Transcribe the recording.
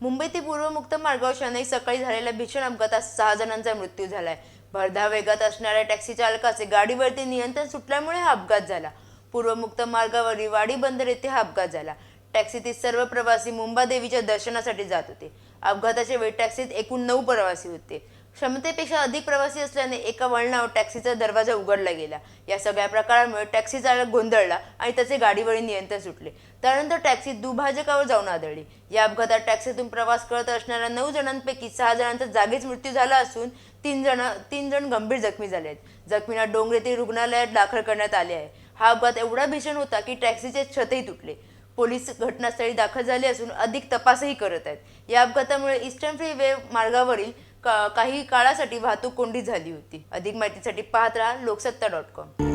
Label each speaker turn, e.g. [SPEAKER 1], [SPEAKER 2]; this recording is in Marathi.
[SPEAKER 1] मुंबई ते पूर्वमुक्त मार्गावर शनिवारी सकाळी झालेल्या भीषण अपघातात सहा जणांचा मृत्यू झालाय. भरधाव वेगात असणाऱ्या टॅक्सी चालकाचे गाडीवरती नियंत्रण सुटल्यामुळे हा अपघात झाला. पूर्वमुक्त मार्गावर मार्गावरील बंदर येथे हा अपघात झाला. टॅक्सीतील सर्व प्रवासी मुंबादेवीच्या दर्शनासाठी जात होते. अपघाताच्या वेळी टॅक्सीत एकूण नऊ प्रवासी होते. क्षमतेपेक्षा अधिक प्रवासी असल्याने एका वळणावर टॅक्सीचा दरवाजा उघडला गेला. या सगळ्या प्रकारामुळे टॅक्सी चालक गोंधळला आणि त्याचे गाडीवरील नियंत्रण सुटले. त्यानंतर टॅक्सी दुभाजकावर जाऊन आदळली. या अपघातात टॅक्सीतून प्रवास करत असणाऱ्या नऊ जणांपैकी सहा जणांचा जागीच मृत्यू झाला असून तीन जण तीन जण गंभीर जखमी झाले आहेत. जखमींना डोंगरेतील रुग्णालयात दाखल करण्यात आले आहे. हा अपघात एवढा भीषण होता की टॅक्सीचे छतही तुटले. पोलीस घटनास्थळी दाखल झाले असून अधिक तपासही करत आहेत. या अपघातामुळे ईस्टर्न फ्रीवे मार्गावरील का काही काळासाठी वाहतूक कोंडी झाली होती. अधिक माहितीसाठी पाहत राहा लोकसत्ता डॉट कॉम